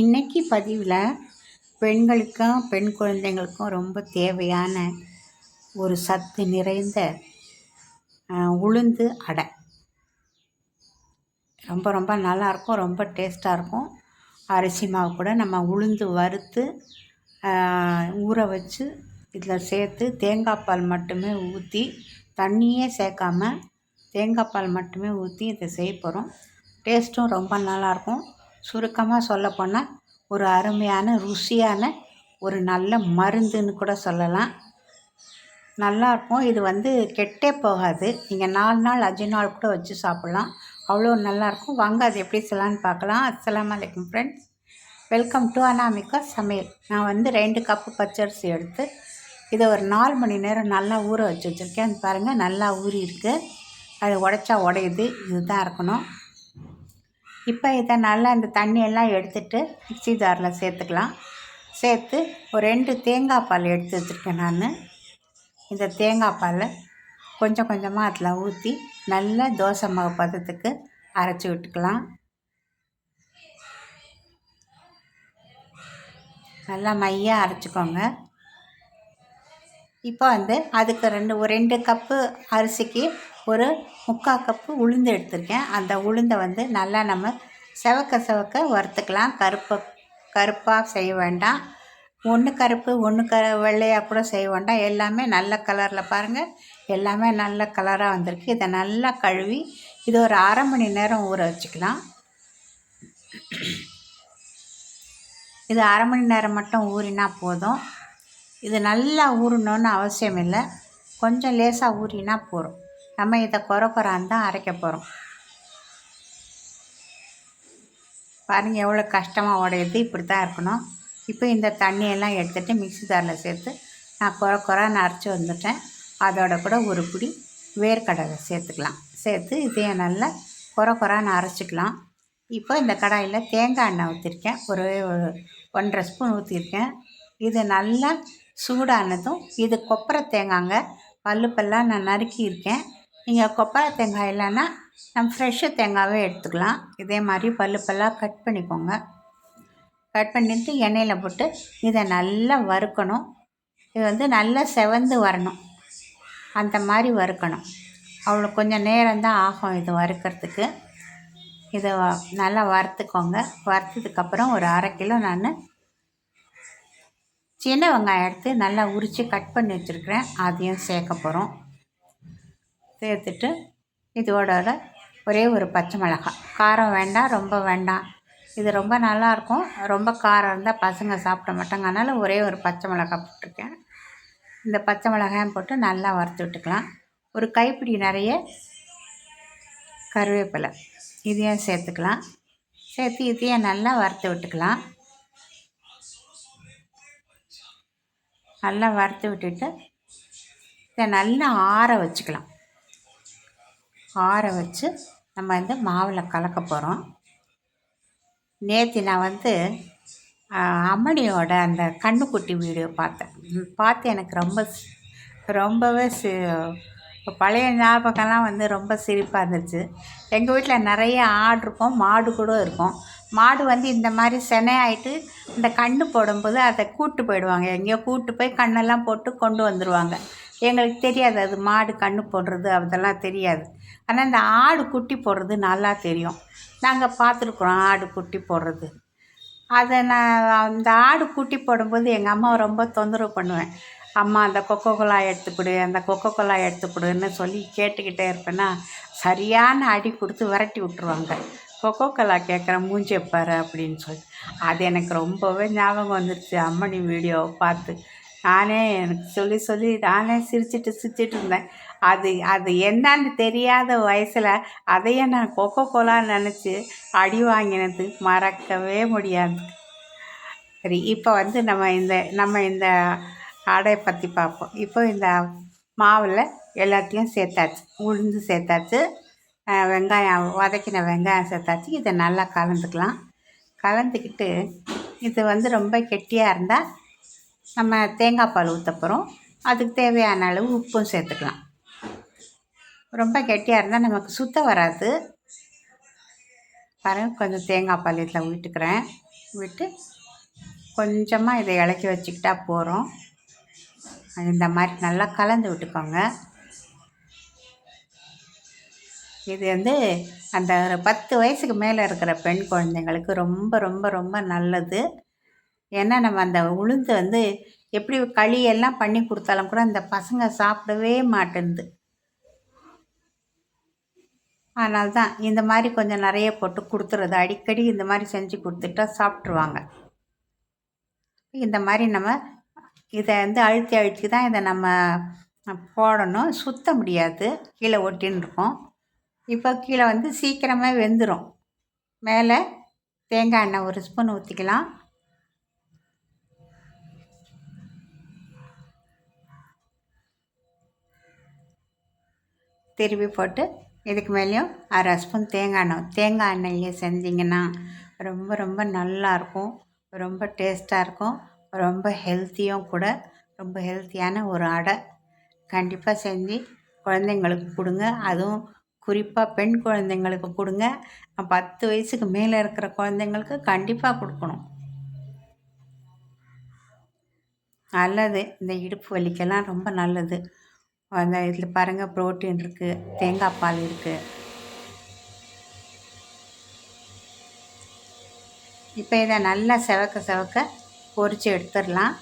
இன்றைக்கி பதிவில் பெண்களுக்கும் பெண் குழந்தைங்களுக்கும் ரொம்ப தேவையான ஒரு சத்து நிறைந்த உளுந்து அடை. ரொம்ப ரொம்ப நல்லாயிருக்கும் ரொம்ப டேஸ்ட்டாக இருக்கும். அரிசி மாவு கூட நம்ம உளுந்து வறுத்து ஊற வச்சு இதில் சேர்த்து தேங்காய் பால் மட்டுமே ஊற்றி தண்ணியே சேர்க்காம தேங்காய் பால் மட்டுமே ஊற்றி இதை செய்ய போகிறோம் டேஸ்ட்டும் ரொம்ப நல்லாயிருக்கும். சுருக்கமாக சொல்லப்போனால் ஒரு அருமையான ருசியான ஒரு நல்ல மருந்துன்னு கூட சொல்லலாம். நல்லாயிருக்கும் இது வந்து கெட்டே போகாது. நீங்கள் நாலு நாள் அஞ்சு நாள் கூட வச்சு சாப்பிட்லாம். அவ்வளோ நல்லாயிருக்கும் வாங்க அது எப்படி சொல்லலான்னு பார்க்கலாம். அஸ்லாம் வலைக்கம் ஃப்ரெண்ட்ஸ் வெல்கம் டு அனாமிகா சமையல் நான் வந்து ரெண்டு கப்பு பச்சரிசி எடுத்து இதை ஒரு நாலு மணி நேரம் நல்லா ஊற வச்சு வச்சுருக்கேன். பாருங்கள் நல்லா ஊறி இருக்குது அது உடச்சா உடையுது. இதுதான் இருக்கணும். இப்போ இதை நல்லா இந்த தண்ணியெல்லாம் எடுத்துகிட்டு மிக்சி ஜாரில் சேர்த்துக்கலாம். சேர்த்து ஒரு ரெண்டு தேங்காய் பால் எடுத்து வச்சுருக்கேன் நான். இந்த தேங்காய் பாலை கொஞ்சம் கொஞ்சமாக அதில் ஊற்றி நல்லா தோசை மாவு பதத்துக்கு அரைச்சி விட்டுக்கலாம். நல்லா மையாக அரைச்சிக்கோங்க. இப்போ வந்து அதுக்கு ரெண்டு ஒரு ரெண்டு கப்பு அரிசிக்கு ஒரு முக்கால் கப்பு உளுந்து எடுத்திருக்கேன். அந்த உளுந்தை வந்து நல்லா நம்ம செவக்க செவக்க வறுத்துக்கலாம். கருப்பை கருப்பாக செய்ய வேண்டாம். ஒன்று கருப்பு ஒன்று க வெள்ளையாக கூட செய்ய வேண்டாம். எல்லாமே நல்ல கலரில் பாருங்கள் எல்லாமே நல்ல கலராக வந்திருக்கு. இதை நல்லா கழுவி இது ஒரு அரை மணி நேரம் ஊற வச்சுக்கலாம். இது அரை மணி நேரம் மட்டும் ஊறினா போதும். இது நல்லா ஊறணுன்னு அவசியம் இல்லை. கொஞ்சம் லேசாக ஊறினா போதும். நம்ம இதை குறை குறான்னு தான் அரைக்க போகிறோம் பாருங்கள் எவ்வளோ கஷ்டமாக உடையுது இப்படி தான் இருக்கணும். இப்போ இந்த தண்ணியெல்லாம் எடுத்துகிட்டு மிக்சி தாரில் சேர்த்து நான் குறை குறான்னு அரைச்சி வந்துட்டேன். அதோட கூட ஒரு பிடி வேர்க்கடலை சேர்த்துக்கலாம். சேர்த்து இதையும் நல்லா குறை குறான்னு அரைச்சிக்கலாம். இப்போ இந்த கடாயில் தேங்காய் எண்ணெய் ஊற்றிருக்கேன் ஒரு ஒன்றரை ஸ்பூன் ஊற்றிருக்கேன் இது நல்லா சூடானதும் இது கொப்பரை தேங்காங்க பல்லுப்பெல்லாம் நான் நறுக்கியிருக்கேன். நீங்கள் கொப்பரை தேங்காய் இல்லைன்னா நம்ம ஃப்ரெஷ்ஷு தேங்காவே எடுத்துக்கலாம். இதே மாதிரி பல்லு பல்லாக கட் பண்ணிக்கோங்க. கட் பண்ணிவிட்டு எண்ணெயில் போட்டு இதை நல்லா வறுக்கணும். இது வந்து நல்லா செவந்து வரணும். அந்த மாதிரி வறுக்கணும். அவ்வளோ கொஞ்சம் நேரம் தான் ஆகும் இது வறுக்கிறதுக்கு. இதை நல்லா வறுத்துக்கோங்க. வறுத்ததுக்கப்புறம் ஒரு அரை கிலோ நான் சின்ன வெங்காயம் எடுத்து நல்லா உரித்து கட் பண்ணி வச்சுருக்கிறேன். அதையும் சேர்க்க போகிறோம் சேர்த்துட்டு இதோட ஒரே ஒரு பச்சை மிளகாய் காரம் வேண்டாம் ரொம்ப வேண்டாம். இது ரொம்ப நல்லாயிருக்கும். ரொம்ப காரம் இருந்தால் பசங்க சாப்பிட மாட்டாங்க. அதனால் ஒரே ஒரு பச்சை மிளகாய் போட்டிருக்கேன். இந்த பச்சை மிளகாயும் போட்டு நல்லா வறுத்து விட்டுக்கலாம். ஒரு கைப்பிடி நிறைய கருவேப்பிலை. இதையும் சேர்த்துக்கலாம். சேர்த்து இதையும் நல்லா வறுத்து விட்டுக்கலாம். நல்லா வறுத்து விட்டுட்டு இதை நல்லா ஆற வச்சுக்கலாம். ஆற வச்சு நம்ம வந்து மாவில் கலக்க போகிறோம் நேற்று நான் வந்து அம்மணியோட அந்த கண்ணுக்குட்டி வீடியோ பார்த்தேன். பார்த்து எனக்கு ரொம்ப ரொம்பவே சி பழைய ஞாபகம்லாம் வந்து ரொம்ப சிரிப்பாக இருந்துச்சு. எங்கள் வீட்டில் நிறைய ஆடு இருக்கும் மாடு கூட இருக்கும். மாடு வந்து இந்த மாதிரி செனையாயிட்டு இந்த கண்ணு போடும்போது அதை கூட்டு போயிடுவாங்க. எங்கேயோ கூட்டு போய் கண்ணெல்லாம் போட்டு கொண்டு வந்துடுவாங்க எங்களுக்கு தெரியாது அது மாடு கண்ணு போடுறது அதெல்லாம் தெரியாது. ஆனால் இந்த ஆடு குட்டி போடுறது நல்லா தெரியும். நாங்கள் பார்த்துருக்குறோம் ஆடு குட்டி போடுறது. அதை நான் அந்த ஆடு குட்டி போடும்போது எங்கள் அம்மாவை ரொம்ப தொந்தரவு பண்ணுவேன். அம்மா அந்த கொக்கோ கோலா எடுத்துக்கொடு அந்த கொக்கோ கோலா எடுத்துக்கொடுன்னு சொல்லி கேட்டுக்கிட்டே இருப்பேன்னா சரியான அடி கொடுத்து விரட்டி விட்ருவாங்க கொக்கோ கோலா கேட்குற மூஞ்சி பாரு அப்படின்னு சொல்லி. அது எனக்கு ரொம்பவே ஞாபகம் வந்துருச்சு. அம்மணி வீடியோவை பார்த்து. நானே எனக்கு சொல்லி சொல்லி நானே சிரிச்சிட்டு சிரிச்சிட்டு இருந்தேன். அது அது என்னன்னு தெரியாத வயசில் அதையே நான் கொக்கோ கோலான்னு நினச்சி அடி வாங்கினது மறக்கவே முடியாது. சரி இப்போ வந்து நம்ம இந்த நம்ம இந்த ஆடையை பற்றி பார்ப்போம். இப்போ இந்த மாவில் எல்லாத்தையும் சேர்த்தாச்சு. உளுந்து சேர்த்தாச்சு. வெங்காயம் வதக்கின வெங்காயம் சேர்த்தாச்சு. இதை நல்லா கலந்துக்கலாம். கலந்துக்கிட்டு இது வந்து ரொம்ப கெட்டியாக இருந்தால் நம்ம தேங்காய் பால் ஊற்றப்போகிறோம் அதுக்கு தேவையான அளவு உப்பும் சேர்த்துக்கலாம். ரொம்ப கெட்டியாக இருந்தால் நமக்கு சுத்தம் வராது. பாருங்கள் கொஞ்சம் தேங்காய் பால் இதில் விட்டுக்கிறேன் விட்டு கொஞ்சமாக இதை இலக்கி வச்சுக்கிட்டா போகிறோம் இந்த மாதிரி நல்லா கலந்து விட்டுக்கோங்க. இது வந்து அந்த ஒரு பத்து வயசுக்கு மேலே இருக்கிற பெண் குழந்தைங்களுக்கு ரொம்ப ரொம்ப ரொம்ப நல்லது. ஏன்னா நம்ம அந்த உளுந்து வந்து எப்படி களியெல்லாம் பண்ணி கொடுத்தாலும் கூட அந்த பசங்க சாப்பிடவே மாட்டேன்து. அதனால தான் இந்த மாதிரி கொஞ்சம் நிறைய போட்டு கொடுத்துறது. அடிக்கடி இந்த மாதிரி செஞ்சு கொடுத்துட்டா சாப்பிட்ருவாங்க இந்த மாதிரி நம்ம இதை வந்து அழுத்தி அழுத்தி தான் இதை நம்ம போடணும். சுத்த முடியாது. கீழே ஒட்டின்னு இருக்கோம். இப்போ கீழே வந்து சீக்கிரமாக வெந்துடும் மேலே தேங்காய் எண்ணெய் ஒரு ஸ்பூன் ஊற்றிக்கலாம் திருப்பி போட்டு இதுக்கு மேலேயும் அரை ஸ்பூன் தேங்காய் எண்ணெய். தேங்காய் எண்ணெயிலே செஞ்சிங்கன்னா ரொம்ப ரொம்ப நல்லாயிருக்கும் ரொம்ப டேஸ்ட்டாக இருக்கும். ரொம்ப ஹெல்த்தியும் கூட ரொம்ப ஹெல்த்தியான ஒரு அடை. கண்டிப்பாக செஞ்சு குழந்தைங்களுக்கு கொடுங்க. அதுவும் குறிப்பாக பெண் குழந்தைங்களுக்கு கொடுங்க. பத்து வயசுக்கு மேலே இருக்கிற குழந்தைங்களுக்கு கண்டிப்பாக கொடுக்கணும். நல்லது. இந்த இடுப்பு வலிக்கெல்லாம் ரொம்ப நல்லது. அந்த இதில் பாருங்கள் ப்ரோட்டீன் இருக்குது தேங்காய் பால் இருக்குது இப்போ இதை நல்லா செவக்க செவக்க பொறிச்சு எடுத்துடலாம்.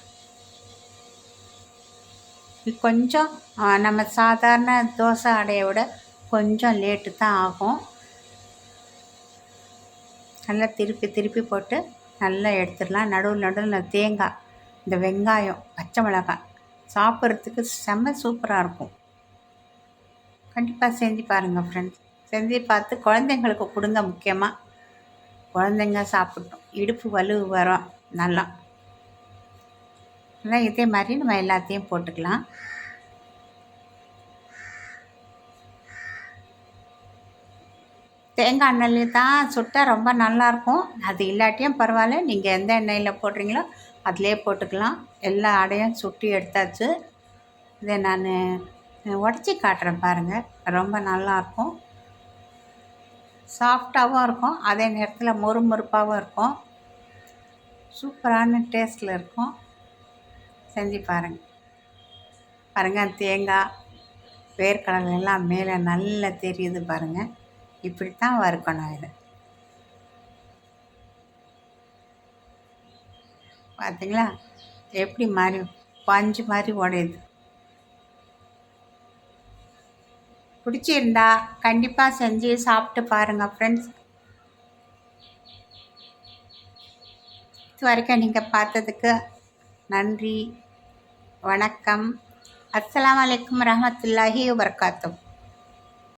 கொஞ்சம் நம்ம சாதாரண தோசை அடையை விட கொஞ்சம் லேட்டு தான் ஆகும். நல்லா திருப்பி திருப்பி போட்டு நல்லா எடுத்துடலாம். நடுவில் நடுவில் தேங்காய் இந்த வெங்காயம் பச்சை மிளகாய் சாப்பிட்றதுக்கு செம்ம சூப்பராக இருக்கும். கண்டிப்பாக செஞ்சு பாருங்கள் ஃப்ரெண்ட்ஸ் செஞ்சு பார்த்து குழந்தைங்களுக்கு கொடுங்க முக்கியமாக குழந்தைங்க சாப்பிட்டோம். இடுப்பு வலு வரும் நல்லா. இதே மாதிரி நம்ம எல்லாத்தையும் போட்டுக்கலாம். தேங்காய் எண்ணெயில் தான் சுட்டால் ரொம்ப நல்லாயிருக்கும். அது இல்லாட்டியும் பரவாயில்ல. நீங்கள் எந்த எண்ணெயில் போடுறீங்களோ அதிலே போட்டுக்கலாம். எல்லா அடையும் சுட்டி எடுத்தாச்சு. இதை நான் உடச்சி காட்டுறேன் பாருங்கள் ரொம்ப நல்லாயிருக்கும். சாஃப்டாகவும் இருக்கும். அதே நேரத்தில் மொறுமொறுப்பாகவும் இருக்கும். சூப்பரான டேஸ்ட்டில் இருக்கும். செஞ்சு பாருங்கள் பாருங்கள் தேங்காய் வேர்க்கடலை எல்லாம் மேலே நல்லா தெரியுது பாருங்கள் இப்படித்தான் வறுக்கணும் இதை. பார்த்தீங்களா எப்படி மாதிரி பஞ்சு மாதிரி உடையுது. பிடிச்சிருந்தா கண்டிப்பாக செஞ்சு சாப்பிட்டு பாருங்கள் ஃப்ரெண்ட்ஸ் இது வரைக்கும் நீங்கள் பார்த்ததுக்கு நன்றி வணக்கம். அஸ்லாம் வலைக்கம் ரஹமத்துல்லாஹி வபர்காத்தூ